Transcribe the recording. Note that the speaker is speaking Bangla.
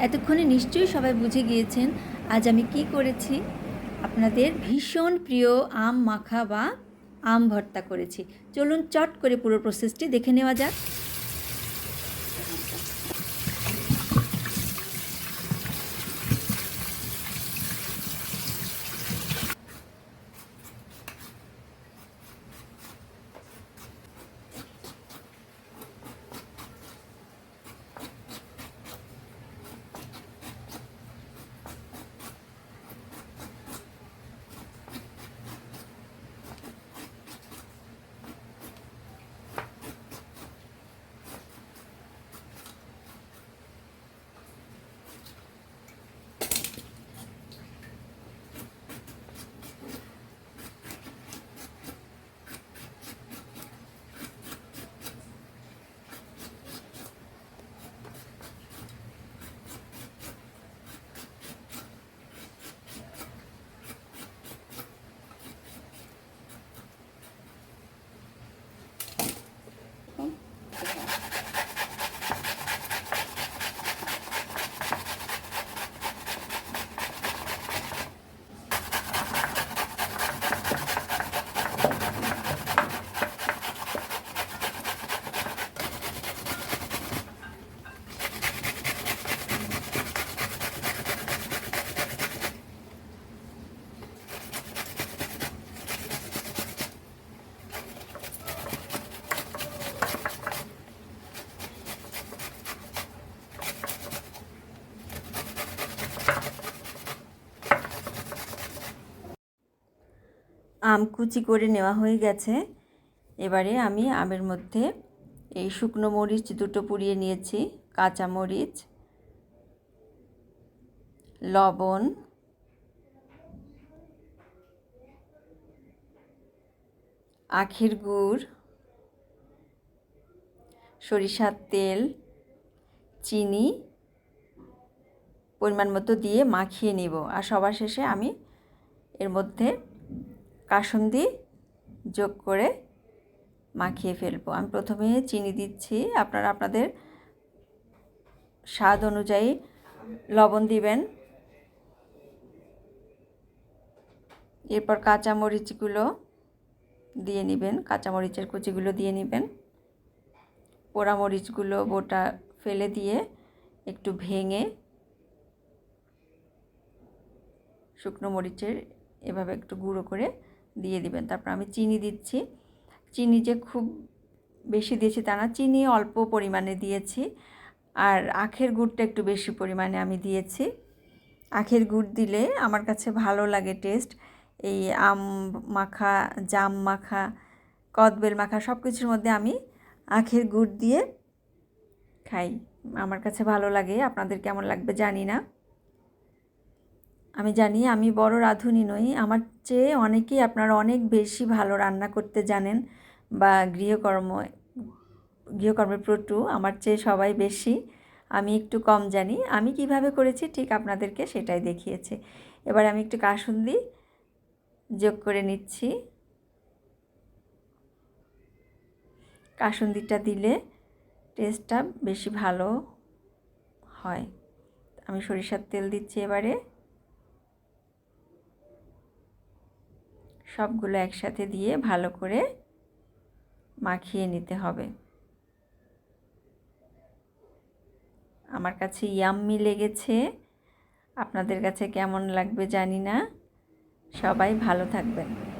এতক্ষণে নিশ্চয়ই সবাই বুঝে গিয়েছেন আজ আমি কি করেছি। আপনাদের ভীষণ প্রিয় আম মাখা বা আম ভর্তা করেছি। চলুন চট করে পুরো প্রসেসটি দেখে নেওয়া যাক। আম কুচি করে নেওয়া হয়ে গেছে। এবারে আমি আমের মধ্যে এই শুকনো মরিচ দুটো পুড়িয়ে নিয়েছি, কাঁচা মরিচ, লবণ, আখের গুড়, সরিষার তেল, চিনি পরিমাণ মতো দিয়ে মাখিয়ে নিব। আর সবার শেষে আমি এর মধ্যে কাসুন্দি যোগ করে মাখিয়ে ফেলব। আমি প্রথমে চিনি দিচ্ছি। আপনারা আপনাদের স্বাদ অনুযায়ী লবণ দিবেন। এরপর কাঁচামরিচগুলো দিয়ে নেবেন। কাঁচামরিচের কুচিগুলো দিয়ে নেবেন। পোড়ামরিচগুলো বোটা ফেলে দিয়ে একটু ভেঙে শুকনো মরিচের এভাবে একটু গুঁড়ো করে দিয়ে দিবেন। তারপর আমি চিনি দিচ্ছি। চিনি যে খুব বেশি দিয়েছি তা না, চিনি অল্প পরিমাণে দিয়েছি। আর আখের গুড়টা একটু বেশি পরিমাণে আমি দিয়েছি। আখের গুড় দিলে আমার কাছে ভালো লাগে টেস্ট। এই আম মাখা, জাম মাখা, কদবেল মাখা সব কিছুর মধ্যে আমি আখের গুড় দিয়ে খাই। আমার কাছে ভালো লাগে। আপনাদের কেমন লাগবে জানি না। আমি জানি আমি বড় রাঁধুনি নই, আমার চেয়ে অনেকেই আপনারা অনেক বেশি ভালো রান্না করতে জানেন বা গৃহকর্ম, গৃহকর্মের প্রটু, আমার চেয়ে সবাই বেশি, আমি একটু কম জানি। আমি কীভাবে করেছি ঠিক আপনাদেরকে সেটাই দেখিয়েছি। এবার আমি একটু কাসুন্দি যোগ করে নিচ্ছি। কাসুন্দিটা দিলে টেস্টটা বেশি ভালো হয়। আমি সরিষার তেল দিচ্ছি এবারে। সবগুলো একসাথে দিয়ে ভালো করে মাখিয়ে নিতে হবে। আমার কাছে ইয়াম্মি লেগেছে। আপনাদের কাছে কেমন লাগবে জানি না। সবাই ভালো থাকবেন।